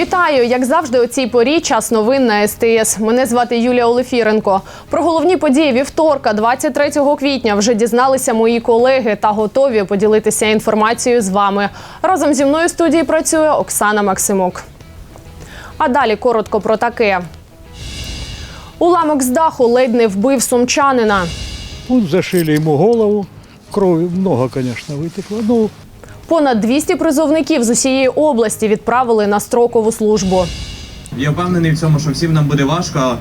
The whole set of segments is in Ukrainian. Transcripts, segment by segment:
Вітаю! Як завжди, о цій порі час новин на СТС. Мене звати Юлія Олефіренко. Про головні події вівторка, 23 квітня, вже дізналися мої колеги та готові поділитися інформацією з вами. Разом зі мною в студії працює Оксана Максимук. А далі коротко про таке. Уламок з даху ледь не вбив сумчанина. Тут зашили ему голову. Крови много, конечно, вытекло. Ну, Понад 200 призовників з усієї області відправили на строкову службу. Я впевнений в цьому, що всім нам буде важко.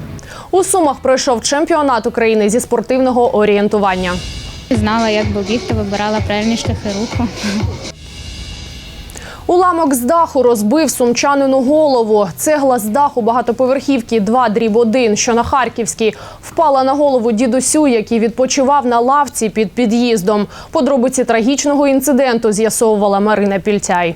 У Сумах пройшов чемпіонат України зі спортивного орієнтування. Знала, як би бігти, вибирала правильні шляхи руху. Уламок з даху розбив сумчанину голову. Цегла з даху багатоповерхівки 2 дріб 1, що на Харківській, впала на голову дідусю, який відпочивав на лавці під під'їздом. Подробиці трагічного інциденту з'ясовувала Марина Пільтяй.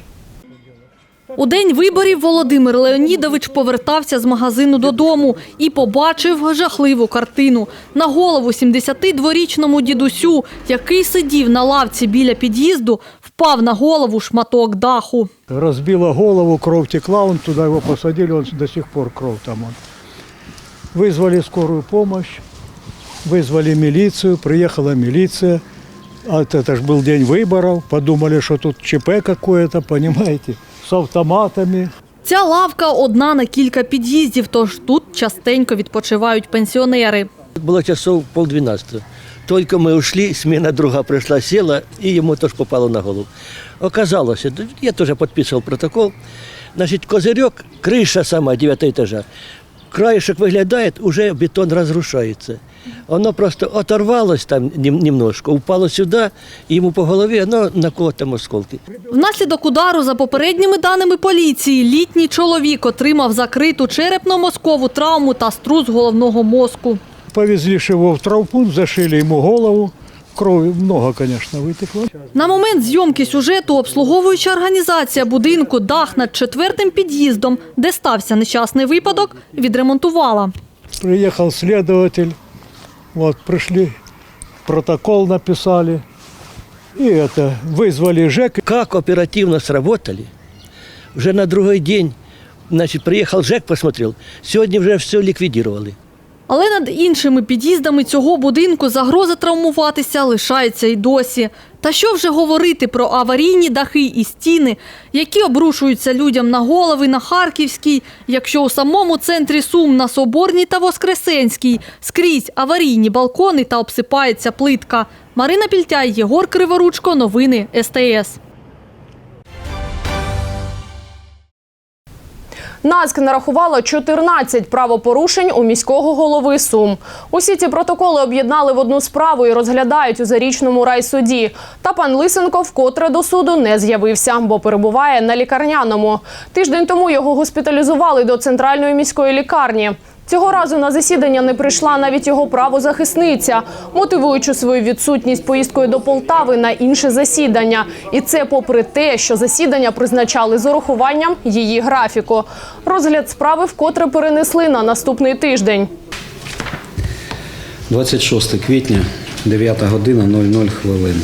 У день виборів Володимир Леонідович повертався з магазину додому і побачив жахливу картину. На голову 72-річному дідусю, який сидів на лавці біля під'їзду, впав на голову шматок даху. разбила голову, кровь текла, он туда его посадили, он до сих пор кровь там он. Вызвали скорую помощь, вызвали милицию, приехала милиция. А это, это ж был день выборов, подумали, что тут ЧП какое-то, понимаете, с автоматами. Ця лавка одна на кілька під'їздів, тож тут частенько відпочивають пенсіонери. Было часов полдвенадцатого. Только мы ушли, смена друга пришла, села, и ему тоже попало на голову. Оказалось, это- я тоже подписывал протокол, значит, козырек, крыша сама, девятого этажа, краешек выглядает, уже бетон разрушается. Оно просто оторвалось там нем- немножко, упало сюда, и ему по голове, оно на кого там осколки. Внаслідок удару, за попередніми даними поліції, літній чоловік отримав закриту черепно-мозкову травму та струс головного мозку. Повезли ж его в травмпункт, зашили ему голову. Крови много, конечно, вытекло. На момент зйомки сюжету обслуговуюча організація будинку дах над четвертим під'їздом, де стався нещасний випадок, відремонтувала. Приехал следователь, вот пришли, протокол написали. И это, вызвали ЖЭК. Как оперативно сработали. Уже на другой день, значит, приехал ЖЭК, посмотрел. Сегодня уже все ликвидировали. Але над іншими під'їздами цього будинку загроза травмуватися лишається й досі. Та що вже говорити про аварійні дахи і стіни, які обрушуються людям на голови на Харківській, якщо у самому центрі Сум на Соборній та Воскресенській скрізь аварійні балкони та обсипається плитка. Марина Пільтяй, Єгор Криворучко, новини СТС. НАЗК нарахувало 14 правопорушень у міського голови Сум. Усі ці протоколи об'єднали в одну справу і розглядають у зарічному райсуді. Та пан Лисенко вкотре до суду не з'явився, бо перебуває на лікарняному. Тиждень тому його госпіталізували до центральної міської лікарні. Цього разу на засідання не прийшла навіть його правозахисниця, мотивуючи свою відсутність поїздкою до Полтави на інше засідання. І це попри те, що засідання призначали з урахуванням її графіку. Розгляд справи вкотре перенесли на наступний тиждень. 26 квітня, 9 година 00 хвилин.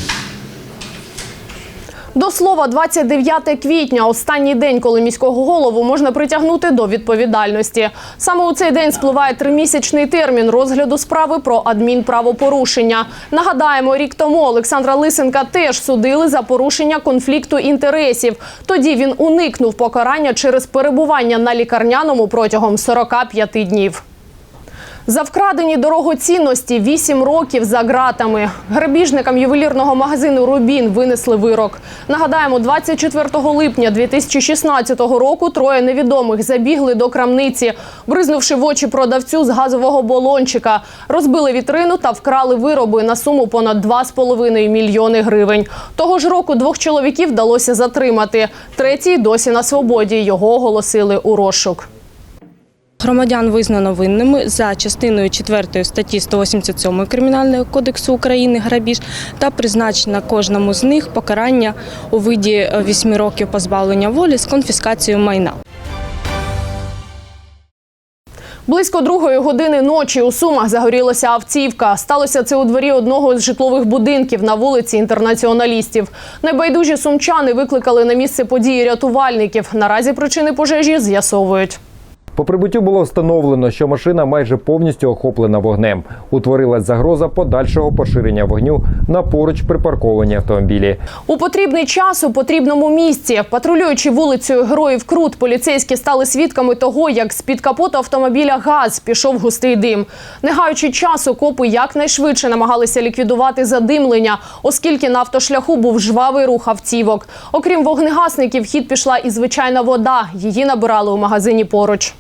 До слова, 29 квітня, останній день, коли міського голову можна притягнути до відповідальності. Саме у цей день спливає тримісячний термін розгляду справи про адмінправопорушення. Нагадаємо, рік тому Олександра Лисенка теж судили за порушення конфлікту інтересів. Тоді він уникнув покарання через перебування на лікарняному протягом 45 днів. За вкрадені дорогоцінності 8 років за ґратами. Грабіжникам ювелірного магазину Рубін винесли вирок. Нагадаємо, 24 липня 2016 року троє невідомих забігли до крамниці, бризнувши в очі продавцю з газового балончика, розбили вітрину та вкрали вироби на суму понад 2,5 мільйони гривень. Того ж року двох чоловіків вдалося затримати. Третій досі на свободі. Його оголосили у розшук. Громадян визнано винними за частиною 4 статті 187 Кримінального кодексу України грабіж та призначено кожному з них покарання у виді 8 років позбавлення волі з конфіскацією майна. Близько другої години ночі у Сумах загорілася автівка. Сталося це у дворі одного з житлових будинків на вулиці інтернаціоналістів. Небайдужі сумчани викликали на місце події рятувальників. Наразі причини пожежі з'ясовують. По прибуттю було встановлено, що машина майже повністю охоплена вогнем. Утворилась загроза подальшого поширення вогню на поруч припарковані автомобілі. У потрібний час у потрібному місці, патрулюючи вулицею Героїв Крут, поліцейські стали свідками того, як з під капоту автомобіля ГАЗ пішов густий дим. Не гаючи часу, копи якнайшвидше намагалися ліквідувати задимлення, оскільки на автошляху був жвавий рух автівок. Окрім вогнегасників, хід пішла і звичайна вода. Її набирали у магазині поруч.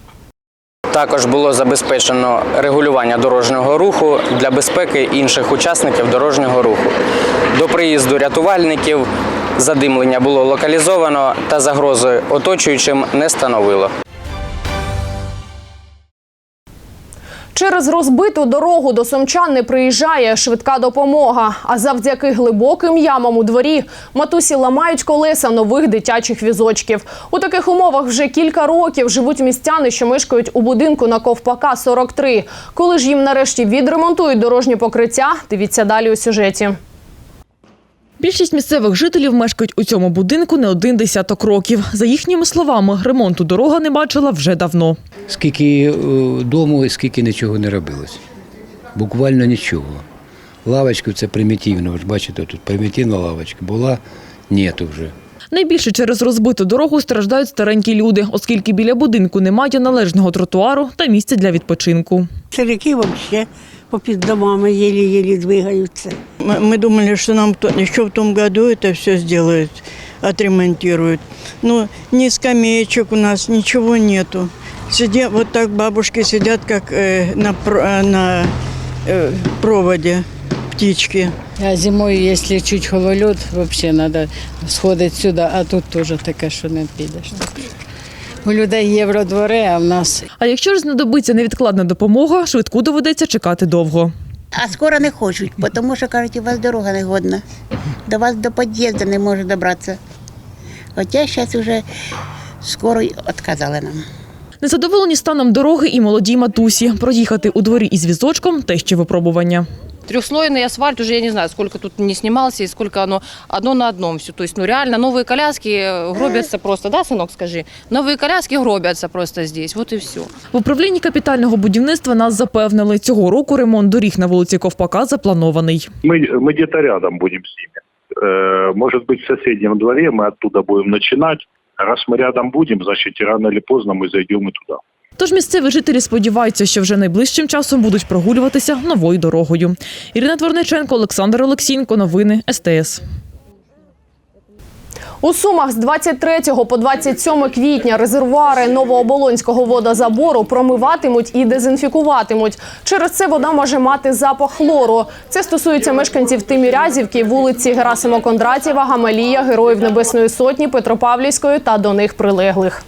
Також було забезпечено регулювання дорожнього руху для безпеки інших учасників дорожнього руху. До приїзду рятувальників задимлення було локалізовано та загрози оточуючим не становило. Через розбиту дорогу до сумчан не приїжджає швидка допомога. А завдяки глибоким ямам у дворі матусі ламають колеса нових дитячих візочків. У таких умовах вже кілька років живуть містяни, що мешкають у будинку на Ковпака 43. Коли ж їм нарешті відремонтують дорожні покриття, дивіться далі у сюжеті. Більшість місцевих жителів мешкають у цьому будинку не один десяток років. За їхніми словами, ремонту дорога не бачила вже давно. Скільки е, дому і скільки нічого не робилось. Буквально нічого. Лавочка це примітивно. Ви ж бачите, тут примітивна лавочка була, нету вже. Найбільше через розбиту дорогу страждають старенькі люди, оскільки біля будинку немає належного тротуару та місця для відпочинку. Старики вообще попід домами еле-еле двигаются. Мы мы думали, что нам то- еще в том году это все сделают, отремонтируют. Но ни скамеечек у нас, ничего нету. Сидя, вот так бабушки сидят, как э, на, про- э, на э, проводе птички. А зимою, якщо чуть хололед, взагалі треба сходити сюди, а тут теж таке, що не підеш. У людей євродвори, а в нас А якщо ж знадобиться невідкладна допомога, швидку доведеться чекати довго. А скоро не хочуть, тому що кажуть, у вас дорога не годна. До вас до під'їзду не може добратися. Хоча зараз вже скоро й відказали нам. Незадоволені станом дороги і молодій матусі. Проїхати у дворі із візочком – те ще випробування. Трехслойный асфальт уже я не знаю, сколько тут не снимался и сколько оно одно на одном все. То есть, ну реально новые коляски э, гробятся просто, да, сынок, скажи? Новые коляски гробятся просто здесь, вот и все. В управлінні капітального будівництва нас запевнили, цього року ремонт доріг на вулиці Ковпака запланований. Мы, мы где-то рядом будем с ними. Э, Может быть, в соседнем дворе мы оттуда будем начинать. Раз мы рядом будем, значит, и рано или поздно мы зайдем и туда. Тож місцеві жителі сподіваються, що вже найближчим часом будуть прогулюватися новою дорогою. Ірина Творниченко, Олександр Олексієнко. Новини СТС. У Сумах з 23 по 27 квітня резервуари новооболонського водозабору промиватимуть і дезінфікуватимуть. Через це вода може мати запах хлору. Це стосується мешканців Тимірязівки, вулиці Герасима Кондратєва, Гамалія, Героїв Небесної Сотні, Петропавлівської та до них прилеглих.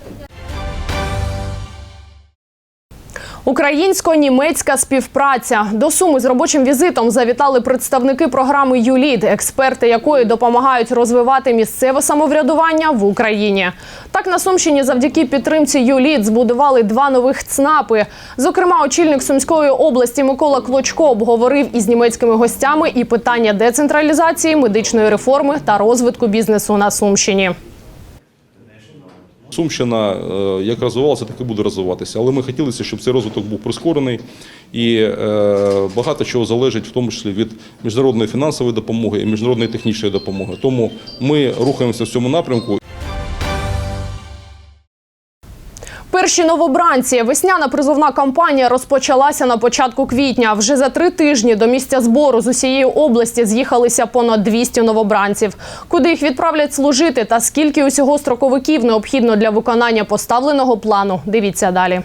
Українсько-німецька співпраця до суми з робочим візитом завітали представники програми ЮЛІД, експерти якої допомагають розвивати місцеве самоврядування в Україні. Так на Сумщині завдяки підтримці ЮЛІД збудували два нових ЦНАПи. Зокрема, очільник Сумської області Микола Клочко обговорив із німецькими гостями і питання децентралізації, медичної реформи та розвитку бізнесу на Сумщині. Сумщина е, як розвивалася, так і буде розвиватися. Але ми хотілися, щоб цей розвиток був прискорений і е, багато чого залежить, в тому числі від міжнародної фінансової допомоги і міжнародної технічної допомоги. Тому ми рухаємося в цьому напрямку. Перші новобранці. Весняна призовна кампанія розпочалася на початку квітня. Вже за три тижні до місця збору з усієї області з'їхалися понад 200 новобранців. Куди їх відправлять служити та скільки усього строковиків необхідно для виконання поставленого плану? Дивіться далі.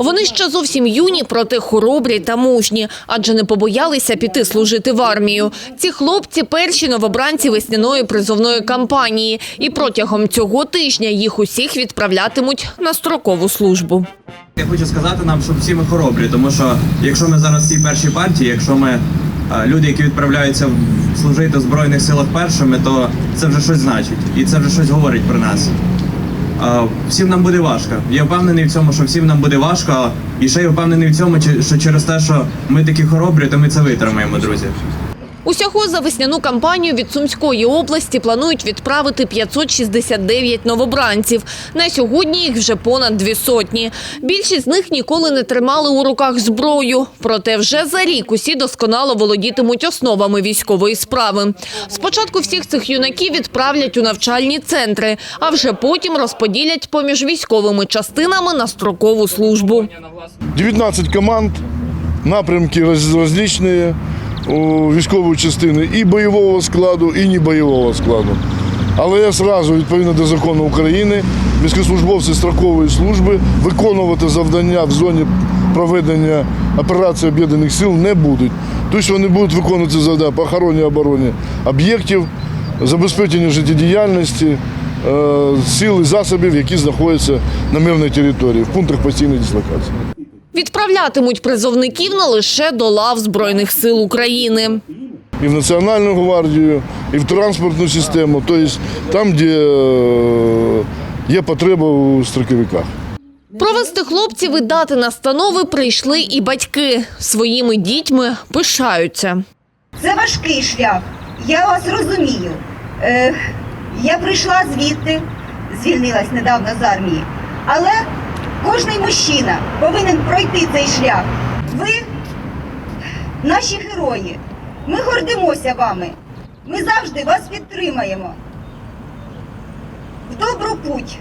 Вони ще зовсім юні, проте хоробрі та мужні, адже не побоялися піти служити в армію. Ці хлопці перші новобранці весняної призовної кампанії, і протягом цього тижня їх усіх відправлятимуть на строкову службу. Я хочу сказати нам, щоб всі ми хоробрі, тому що якщо ми зараз в цій першій партії, якщо ми люди, які відправляються служити в Збройних силах першими, то це вже щось значить. І це вже щось говорить про нас. Всім нам буде важко. Я впевнений в цьому, що всім нам буде важко. І ще я впевнений в цьому, що через те, що ми такі хоробрі, то ми це витримаємо, друзі. Усього за весняну кампанію від Сумської області планують відправити 569 новобранців. На сьогодні їх вже понад дві сотні. Більшість з них ніколи не тримали у руках зброю. Проте вже за рік усі досконало володітимуть основами військової справи. Спочатку всіх цих юнаків відправлять у навчальні центри, а вже потім розподілять поміж військовими частинами на строкову службу. 19 команд, напрямки у військової частини і бойового складу, і небойового складу. Але я зразу, відповідно до закону України, військовослужбовці строкової служби виконувати завдання в зоні проведення операції об'єднаних сил не будуть. Тобто вони будуть виконувати завдання по охороні обороні об'єктів, забезпеченню життєдіяльності, е, сил і засобів, які знаходяться на мирній території в пунктах постійної дислокації. Відправлятимуть призовників не лише до лав Збройних сил України. і в Національну гвардію, і в транспортну систему, тобто там, де е, є потреба у строковиках. Провести хлопців і дати настанови прийшли і батьки. Своїми дітьми пишаються. Це важкий шлях. Я вас розумію. Е, я прийшла звідти, звільнилась недавно з армії. Але кожний мужчина повинен пройти цей шлях. Ви наші герої. Ми гордимося вами. Ми завжди вас підтримаємо. В добру путь.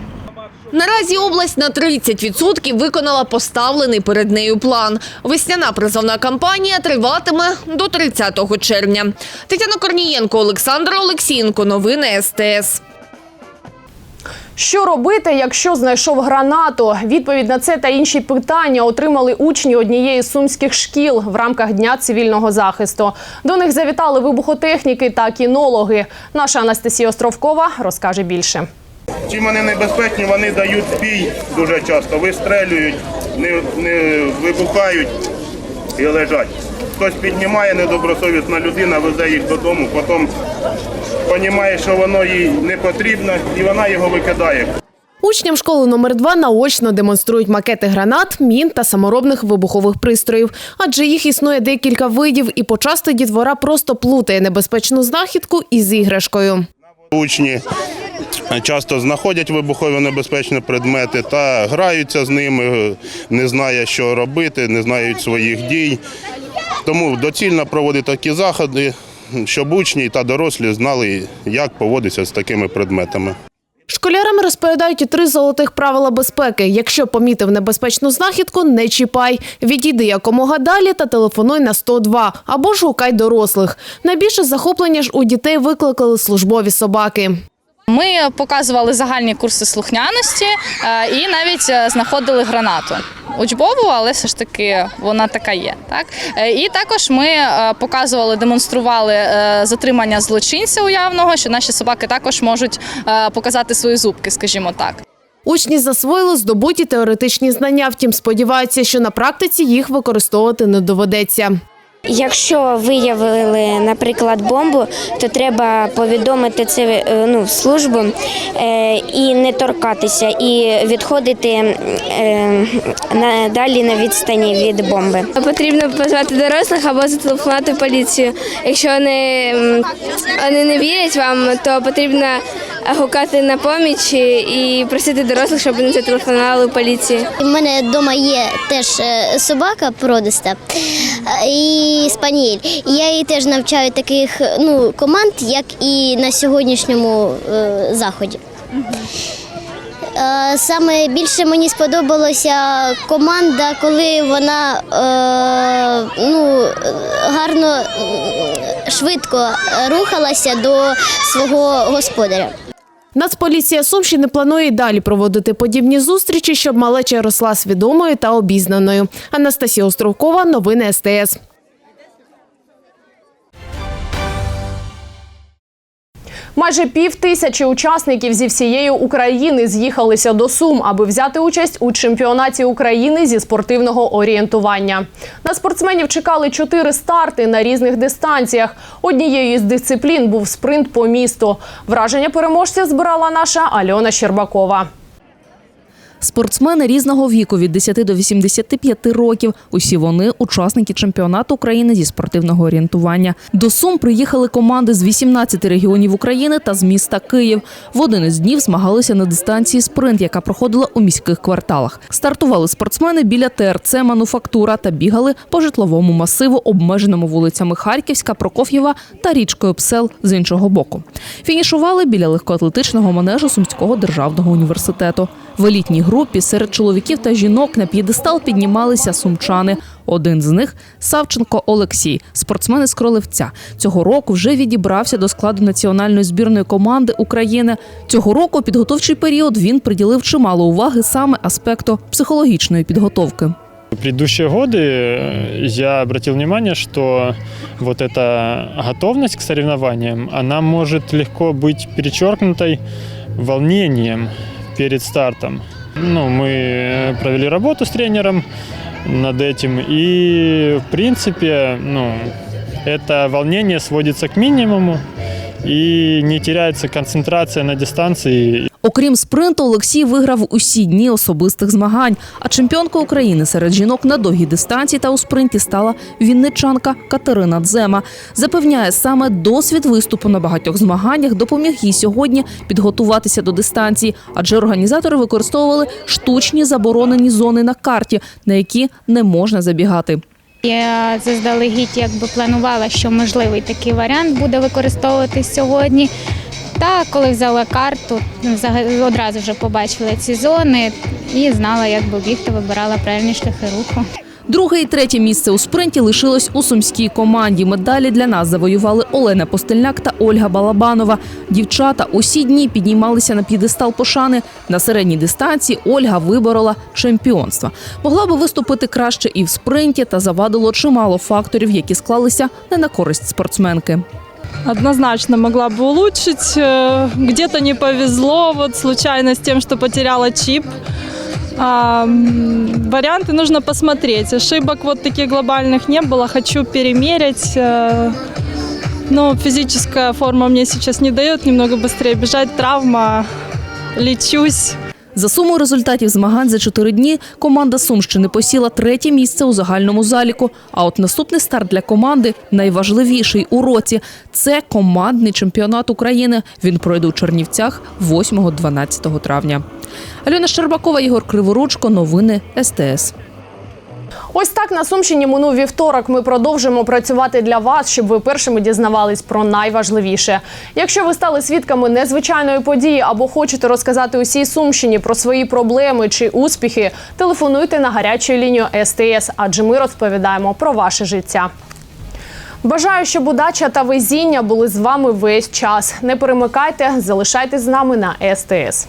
Наразі область на 30% виконала поставлений перед нею план. Весняна призовна кампанія триватиме до 30 червня. Тетяна Корнієнко, Олександр Олексієнко. Новини СТС. Що робити, якщо знайшов гранату? Відповідь на це та інші питання отримали учні однієї з сумських шкіл в рамках Дня цивільного захисту. До них завітали вибухотехніки та кінологи. Наша Анастасія Островкова розкаже більше. Чим вони небезпечні, вони дають спій дуже часто, вистрелюють, не, не вибухають і лежать. Хтось піднімає недобросовісна людина, везе їх додому, потім розуміє, що воно їй не потрібно, і вона його викидає. Учням школи номер 2 наочно демонструють макети гранат, мін та саморобних вибухових пристроїв, адже їх існує декілька видів, і почасти дітвора просто плутає небезпечну знахідку із іграшкою. Учні часто знаходять вибухові небезпечні предмети та граються з ними, не знає, що робити, не знають своїх дій. Тому доцільно проводити такі заходи, щоб учні та дорослі знали, як поводитися з такими предметами. Школярам розповідають три золотих правила безпеки. Якщо помітив небезпечну знахідку, не чіпай. Відійди якомога далі та телефонуй на 102 або ж гукай дорослих. Найбільше захоплення ж у дітей викликали службові собаки. Ми показували загальні курси слухняності е, і навіть е, знаходили гранату. Учбову, але все ж таки вона така є. Так? Е, І також ми показували, демонстрували затримання злочинця уявного, що наші собаки також можуть показати свої зубки, скажімо так. Учні засвоїли здобуті теоретичні знання, втім сподіваються, що на практиці їх використовувати не доведеться. Якщо виявили, наприклад, бомбу, то треба повідомити це е, ну, службу е, і не торкатися, і відходити е, на, далі на відстані від бомби. Потрібно позвати дорослих або зателефонувати поліцію. Якщо вони, вони не вірять вам, то потрібно гукати на поміч і просити дорослих, щоб вони зателефонували в поліцію. У мене вдома є теж е, собака породиста е, і спаніель. І я її теж навчаю таких ну, команд, як і на сьогоднішньому е, заході. Е, Саме більше мені сподобалася команда, коли вона е, ну, гарно, швидко рухалася до свого господаря. Нацполіція Сумщини планує й далі проводити подібні зустрічі, щоб малеча росла свідомою та обізнаною. Анастасія Островкова, новини СТС. Майже пів тисячі учасників зі всієї України з'їхалися до Сум, аби взяти участь у чемпіонаті України зі спортивного орієнтування. На спортсменів чекали чотири старти на різних дистанціях. Однією з дисциплін був спринт по місту. Враження переможця збирала наша Альона Щербакова. Спортсмени різного віку від 10 до 85 років. Усі вони учасники чемпіонату України зі спортивного орієнтування. До Сум приїхали команди з 18 регіонів України та з міста Київ. В один із днів змагалися на дистанції спринт, яка проходила у міських кварталах. Стартували спортсмени біля ТРЦ Мануфактура та бігали по житловому масиву, обмеженому вулицями Харківська, Прокоф'єва та річкою Псел з іншого боку. Фінішували біля легкоатлетичного манежу Сумського державного університету. В елітній групі серед чоловіків та жінок на п'єдестал піднімалися сумчани. Один з них Савченко Олексій, спортсмен із Кролевця. Цього року вже відібрався до складу національної збірної команди України. Цього року підготовчий період він приділив чимало уваги саме аспекту психологічної підготовки. В предыдущие годы э, я обратил внимание, что вот эта готовность к соревнованиям, она может легко быть перечеркнутой волнением перед стартом. Ну, мы провели работу с тренером над этим, и в принципе, ну, это волнение сводится к минимуму, и не теряется концентрация на дистанции, Окрім спринту, Олексій виграв усі дні особистих змагань. А чемпіонкою України серед жінок на довгій дистанції та у спринті стала вінничанка Катерина Дзема. Запевняє, саме досвід виступу на багатьох змаганнях допоміг їй сьогодні підготуватися до дистанції, адже організатори використовували штучні заборонені зони на карті, на які не можна забігати. Я заздалегідь якби планувала, що можливий такий варіант буде використовуватись сьогодні. Та коли взяла карту, одразу вже побачила ці зони і знала, як би бігти, вибирала правильні шляхи руху. Друге і третє місце у спринті лишилось у сумській команді. Медалі для нас завоювали Олена Постельняк та Ольга Балабанова. Дівчата усі дні піднімалися на п'єдестал пошани. На середній дистанції Ольга виборола чемпіонство. Могла би виступити краще і в спринті, та завадило чимало факторів, які склалися не на користь спортсменки. Однозначно могла бы улучшить. Э, Где-то не повезло, вот случайно с тем, что потеряла чип. А, м, варианты нужно посмотреть. Ошибок вот таких глобальных не было. Хочу перемерить. э, Но физическая форма мне сейчас не дает немного быстрее бежать. Травма. Лечусь. За сумою результатів змагань за чотири дні команда Сумщини посіла третє місце у загальному заліку. А от наступний старт для команди найважливіший у році це командний чемпіонат України. Він пройде у Чернівцях 8-12 травня. Альона Щербакова, Ігор Криворучко. Новини СТС. Ось так на Сумщині минув вівторок. Ми продовжимо працювати для вас, щоб ви першими дізнавались про найважливіше. Якщо ви стали свідками незвичайної події або хочете розказати усій Сумщині про свої проблеми чи успіхи, телефонуйте на гарячу лінію СТС, адже ми розповідаємо про ваше життя. Бажаю, щоб удача та везіння були з вами весь час. Не перемикайте, залишайтесь з нами на СТС.